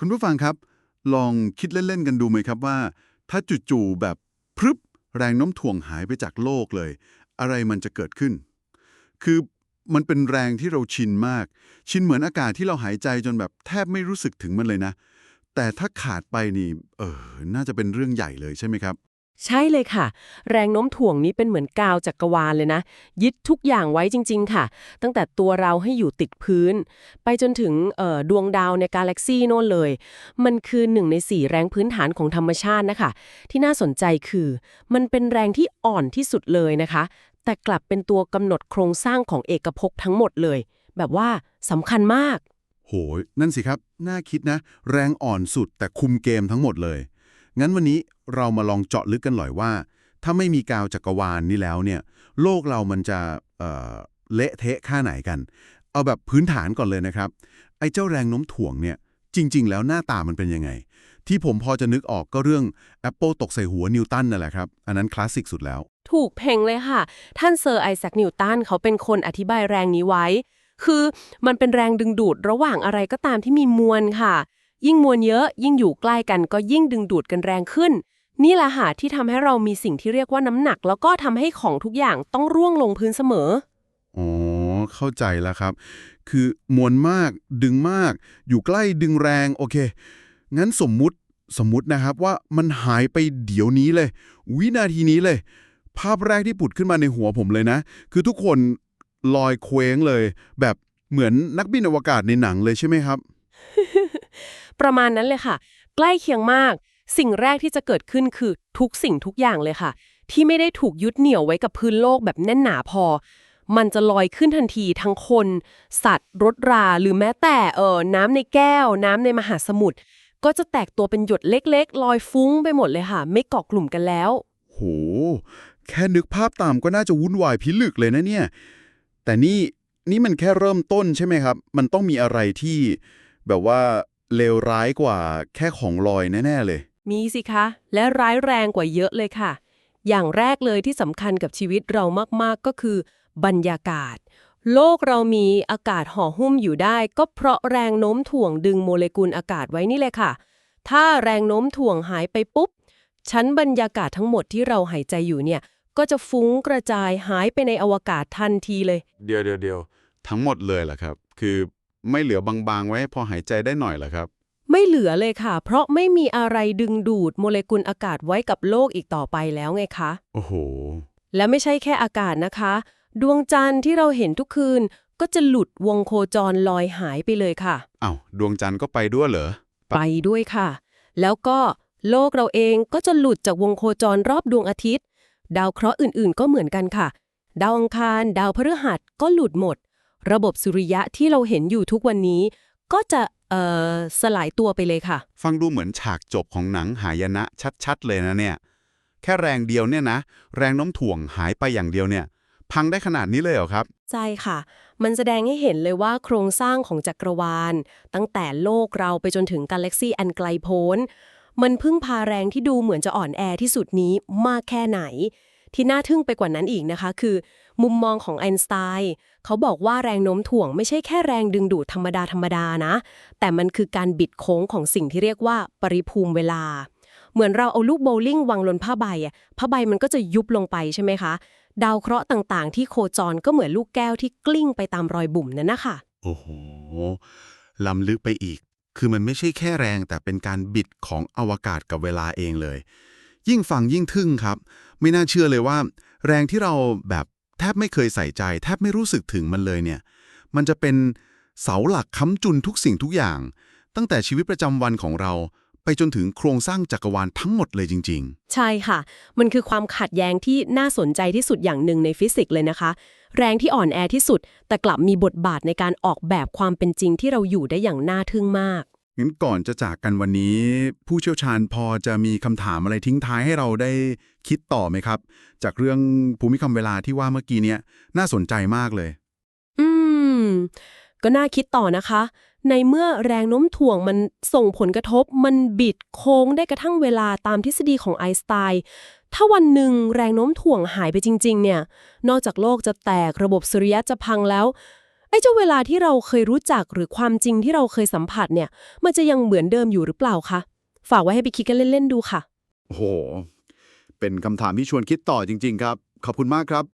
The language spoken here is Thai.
คุณผู้ฟังครับ ลองคิดเล่น ๆ กันดูไหมครับว่า ถ้าจู่ๆแบบพรึบแรงโน้มถ่วงหายไปจากโลกเลย อะไรมันจะเกิดขึ้น คือมันเป็นแรงที่เราชินมาก ชินเหมือนอากาศที่เราหายใจจนแบบแทบไม่รู้สึกถึงมันเลยนะ แต่ถ้าขาดไปนี่ เออ น่าจะเป็นเรื่องใหญ่เลยใช่ไหมครับ ใช่เลยค่ะ แรงโน้มถ่วงนี้เป็นเหมือนกาวจักรวาลเลยนะ ยึดทุกอย่างไว้จริง ๆ ค่ะ ตั้งแต่ตัวเราให้อยู่ติดพื้น ไปจนถึงดวงดาวในกาแล็กซีโน่นเลย มันคือหนึ่งในสี่แรงพื้นฐานของธรรมชาตินะคะ ที่น่าสนใจคือ มันเป็นแรงที่อ่อนที่สุดเลยนะคะ แต่กลับเป็นตัวกำหนดโครงสร้างของเอกภพทั้งหมดเลย แบบว่าสำคัญมาก โหยนั่นสิครับ น่าคิดนะ แรงอ่อนสุดแต่คุมเกมทั้งหมดเลย งั้นวันนี้เรามาลองเจาะลึกกันหน่อยว่า ถ้าไม่มีกาวจักรวาลนี่แล้วเนี่ย โลกเรามันจะเเละเทะค่าไหนกัน เอาแบบพื้นฐานก่อนเลยนะครับ ไอ้เจ้าแรงโน้มถ่วงเนี่ยจริง ๆ แล้วหน้าตามันเป็นยังไง ที่ผมพอจะนึกออกก็เรื่องแอปเปิลตกใส่หัวนิวตันนั่นแหละครับ อันนั้นคลาสสิกสุดแล้ว ถูกเพ่งเลยค่ะ ท่านเซอร์ไอแซคนิวตันเขาเป็นคนอธิบายแรงนี้ไว้ คือมันเป็นแรงดึงดูดระหว่างอะไรก็ตามที่มีมวลค่ะ ยิ่งมวลเยอะ ยิ่งอยู่ใกล้กันก็ยิ่งดึงดูดกันแรงขึ้น นี่แหละค่ะที่ทำให้เรามีสิ่งที่เรียกว่าน้ำหนัก แล้วก็ทำให้ของทุกอย่างต้องร่วงลงพื้นเสมออ๋อเข้าใจแล้วครับ คือมวลมากดึงมาก อยู่ใกล้ดึงแรงโอเค งั้นสมมุติสมมุตินะครับว่ามันหายไปเดี๋ยวนี้เลย วินาทีนี้เลย ภาพแรกที่ผุดขึ้นมาในหัวผมเลยนะ คือทุกคนลอยเคว้งเลย แบบเหมือนนักบินอวกาศในหนังเลยใช่ไหมครับ ประมาณนั้นเลยค่ะ ใกล้เคียงมาก สิ่งแรกที่จะเกิดขึ้นคือทุกสิ่งทุกอย่างเลยค่ะ ที่ไม่ได้ถูกยึดเหนี่ยวไว้กับพื้นโลกแบบแน่นหนาพอ มันจะลอยขึ้นทันทีทั้งคน สัตว์ รถรา หรือแม้แต่เออน้ำในแก้ว น้ำในมหาสมุทรก็จะแตกตัวเป็นหยดเล็ก ๆ ลอยฟุ้งไปหมดเลยค่ะ ไม่เกาะกลุ่มกันแล้ว โห แค่นึกภาพตามก็น่าจะวุ่นวายพิลึกเลยนะเนี่ย แต่นี่นี่มันแค่เริ่มต้นใช่ไหมครับ มันต้องมีอะไรที่แบบว่า เลวร้ายกว่าแค่ของลอยแน่ ๆ เลย มีสิคะ และร้ายแรงกว่าเยอะเลยค่ะ อย่างแรกเลยที่สำคัญกับชีวิตเรามากๆก็คือบรรยากาศ โลกเรามีอากาศห่อหุ้มอยู่ได้ ก็เพราะแรงโน้มถ่วงดึงโมเลกุลอากาศไว้นี่เลยค่ะ ถ้าแรงโน้มถ่วงหายไปปุ๊บ ชั้นบรรยากาศทั้งหมดที่เราหายใจอยู่เนี่ย ก็จะฟุ้งกระจายหายไปในอวกาศทันทีเลย เดี๋ยวเดี๋ยวเดี๋ยวทั้งหมดเลยเหรอครับ คือ ไม่เหลือบางๆ ไว้ให้พอหายใจได้หน่อยเหรอครับ ไม่เหลือเลยค่ะ เพราะไม่มีอะไรดึงดูดโมเลกุลอากาศไว้กับโลกอีกต่อไปแล้วไงคะ โอ้โห และไม่ใช่แค่อากาศนะคะ ดวงจันทร์ที่เราเห็นทุกคืนก็จะหลุดวงโคจรลอยหายไปเลยค่ะ อ้าวดวงจันทร์ก็ไปด้วยเหรอ ไปด้วยค่ะ แล้วก็โลกเราเองก็จะหลุดจากวงโคจรรอบดวงอาทิตย์ ดาวเคราะห์อื่นๆ ก็เหมือนกันค่ะ ดาวอังคาร ดาวพฤหัสก็หลุดหมด ระบบสุริยะที่เราเห็นอยู่ทุกวันนี้ ก็จะเอ่อสลายตัวไปเลยค่ะ ฟังดูเหมือนฉากจบของหนังหายนะชัดๆ เลยนะเนี่ย แค่แรงเดียวเนี่ยนะ แรงโน้มถ่วงหายไปอย่างเดียวเนี่ย พังได้ขนาดนี้เลยเหรอครับ ใช่ค่ะ มันแสดงให้เห็นเลยว่าโครงสร้างของจักรวาล ตั้งแต่โลกเราไปจนถึงกาแล็กซีอันไกลโพ้น มันพึ่งพาแรงที่ดูเหมือนจะอ่อนแอที่สุดนี้มากแค่ไหน ที่น่าทึ่งไปกว่านั้นอีกนะคะ คือ มุมมองของไอน์สไตน์เขาบอกว่าแรงโน้มถ่วงไม่ใช่แค่แรงดึงดูดธรรมดาธรรมดานะ แต่มันคือการบิดโค้งของสิ่งที่เรียกว่าปริภูมิเวลา เหมือนเราเอาลูกโบลิ่งวางลนผ้าใบอะผ้าใบมันก็จะยุบลงไปใช่ไหมคะ ดาวเคราะห์ต่างๆ ที่โคจรก็เหมือนลูกแก้วที่กลิ้งไปตามรอยบุ่มนั่นนะคะโอ้โหล้ำลึกไปอีก คือมันไม่ใช่แค่แรงแต่เป็นการบิดของอวกาศกับเวลาเองเลย ยิ่งฟังยิ่งทึ่งครับ ไม่น่าเชื่อเลยว่า แรงที่เราแบบ แทบไม่เคยใส่ใจ แทบไม่รู้สึกถึงมันเลยเนี่ย มันจะเป็นเสาหลักค้ำจุนทุกสิ่งทุกอย่าง ตั้งแต่ชีวิตประจำวันของเราไปจนถึงโครงสร้างจักรวาลทั้งหมดเลยจริง ๆ ใช่ค่ะ มันคือความขัดแย้งที่น่าสนใจที่สุดอย่างหนึ่งในฟิสิกส์เลยนะคะ แรงที่อ่อนแอที่สุด แต่กลับมีบทบาทในการออกแบบความเป็นจริงที่เราอยู่ได้อย่างน่าทึ่งมาก งั้นก่อนจะจากกันวันนี้ ผู้เชี่ยวชาญพอจะมีคำถามอะไรทิ้งท้ายให้เราได้คิดต่อไหมครับ จากเรื่องภูมิคำเวลาที่ว่าเมื่อกี้เนี้ยน่าสนใจมากเลย อืม ก็น่าคิดต่อนะคะ ในเมื่อแรงโน้มถ่วงมันส่งผลกระทบ มันบิดโค้งได้กระทั่งเวลาตามทฤษฎีของไอน์สไตน์ถ้าวันหนึ่งแรงโน้มถ่วงหายไปจริง ๆ เนี่ย นอกจากโลกจะแตกระบบสุริยะจะพังแล้ว เจ้าเวลาที่เราเคยรู้จักหรือความจริงที่เราเคยสัมผัสเนี่ย มันจะยังเหมือนเดิมอยู่หรือเปล่าคะ ฝากไว้ให้ไปคิดกันเล่น ๆ ดูค่ะ โอ้โห เป็นคำถามที่ชวนคิดต่อจริง ๆ ครับ ขอบคุณมากครับ